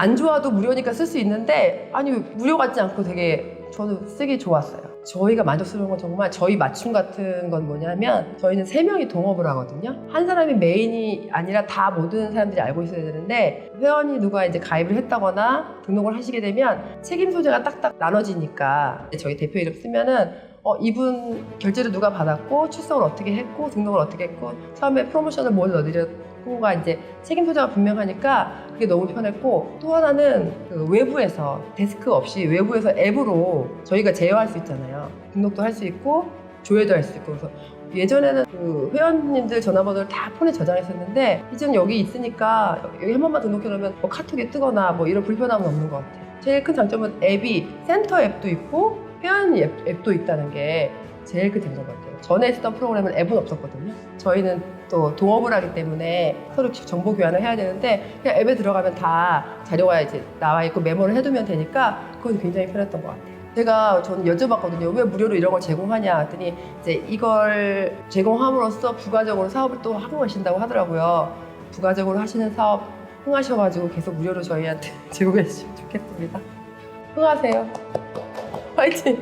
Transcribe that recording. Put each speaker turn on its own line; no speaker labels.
안 좋아도 무료니까 쓸 수 있는데 아니 무료 같지 않고 되게 저도 쓰기 좋았어요. 저희가 만족스러운 건 정말 저희 맞춤 같은 건 뭐냐면 저희는 세 명이 동업을 하거든요. 한 사람이 메인이 아니라 다 모든 사람들이 알고 있어야 되는데 회원이 누가 이제 가입을 했다거나 등록을 하시게 되면 책임 소재가 딱딱 나눠지니까 저희 대표 이름 쓰면은 어, 이분 결제를 누가 받았고 출석을 어떻게 했고 등록을 어떻게 했고 처음에 프로모션을 뭘 넣어드렸고가 이제 책임 소재가 분명하니까 그게 너무 편했고 또 하나는 그 외부에서 데스크 없이 외부에서 앱으로 저희가 제어할 수 있잖아요. 등록도 할 수 있고 조회도 할 수 있고 그래서 예전에는 그 회원님들 전화번호를 다 폰에 저장했었는데 이제는 여기 있으니까 여기 한 번만 등록해 놓으면 뭐 카톡이 뜨거나 뭐 이런 불편함은 없는 것 같아요. 제일 큰 장점은 앱이 센터 앱도 있고 회원 앱, 앱도 있다는 게 제일 큰 장점 같아요. 전에 쓰던 프로그램은 앱은 없었거든요. 저희는 또 동업을 하기 때문에 서로 정보 교환을 해야 되는데 그냥 앱에 들어가면 다 자료가 이제 나와 있고 메모를 해두면 되니까 그건 굉장히 편했던 것 같아요. 제가 저는 여쭤봤거든요. 왜 무료로 이런 걸 제공하냐 했더니 이제 이걸 제공함으로써 부가적으로 사업을 또 하고 계신다고 하더라고요. 부가적으로 하시는 사업 흥하셔가지고 계속 무료로 저희한테 제공해 주시면 좋겠습니다. 흥하세요. 화이팅!